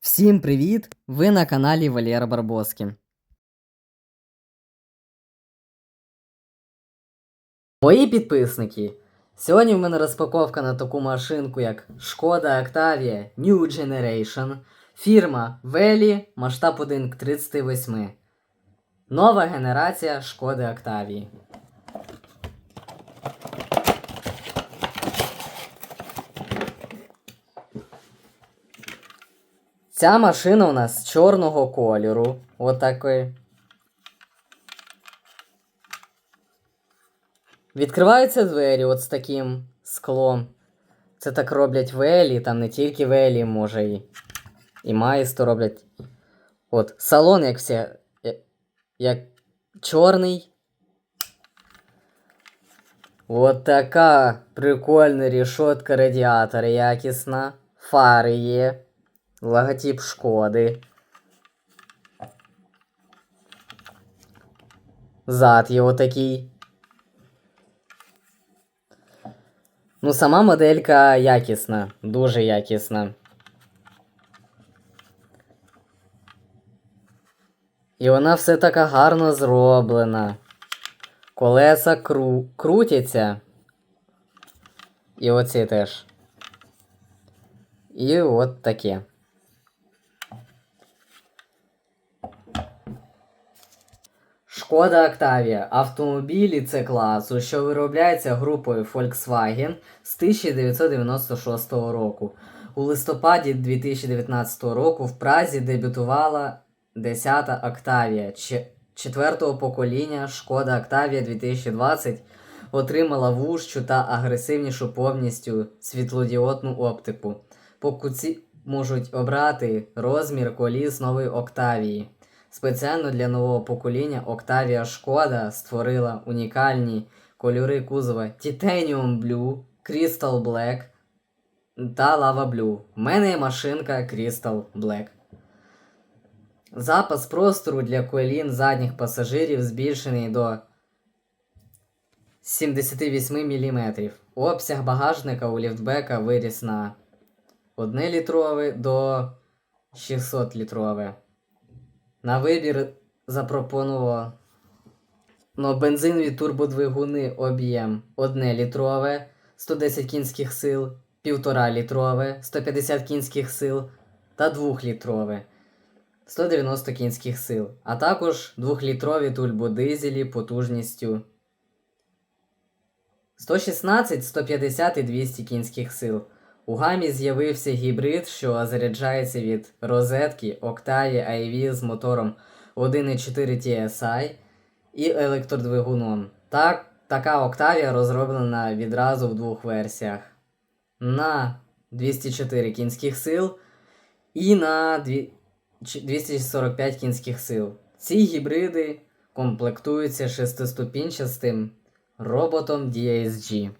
Всім привіт! Ви на каналі Валєра Барбоски. Мої підписники. Сьогодні в мене розпаковка на таку машинку, як Шкода Octavia New Generation, фірма Велі, масштаб 1 к 38. Нова генерація Шкоди Octavia. Ця машина у нас чорного кольору. Отакої. Відкриваються двері от з таким склом. Це так роблять велі, там не тільки велі, може і. І Маїсто роблять. От, салон, як все. Як, як чорний. От така прикольна рішотка радіатора якісна. Фари є. Логотип Шкоди. Зад його такий. Ну, сама моделька якісна, дуже якісна. І вона все така гарно зроблена. Колеса кру... крутяться. І оці теж. І от таке. Шкода Octavia – автомобілі це класу, що виробляється групою Volkswagen з 1996 року. У листопаді 2019 року в Празі дебютувала 10-та Octavia. Че- Четвертого покоління Шкода Octavia 2020 отримала вужчу та агресивнішу повністю світлодіодну оптику. Покупці можуть обрати розмір коліс нової Octavia. Спеціально для нового покоління Octavia Шкода створила унікальні кольори кузова Titanium Blue, Crystal Black та Lava Blue. У мене є машинка Crystal Black. Запас простору для колін задніх пасажирів збільшений до 78 мм. Обсяг багажника у ліфтбека виріс на 1 літрове до 600 літрове. На вибір запропонував ну, бензинові турбодвигуни об'єм 1 літрове, 110 кінських сил, 1,5 літрове, 150 кінських сил та 2 літрове, 190 кінських сил, а також 2-літрові турбодизелі потужністю 116, 150 і 200 кінських сил. У гамі з'явився гібрид, що заряджається від розетки Octavia IV з мотором 1.4 TSI і електродвигуном. Так, така Octavia розроблена відразу в двох версіях: на 204 кінських сил і на 245 кінських сил. Ці гібриди комплектуються шестиступінчастим роботом DSG.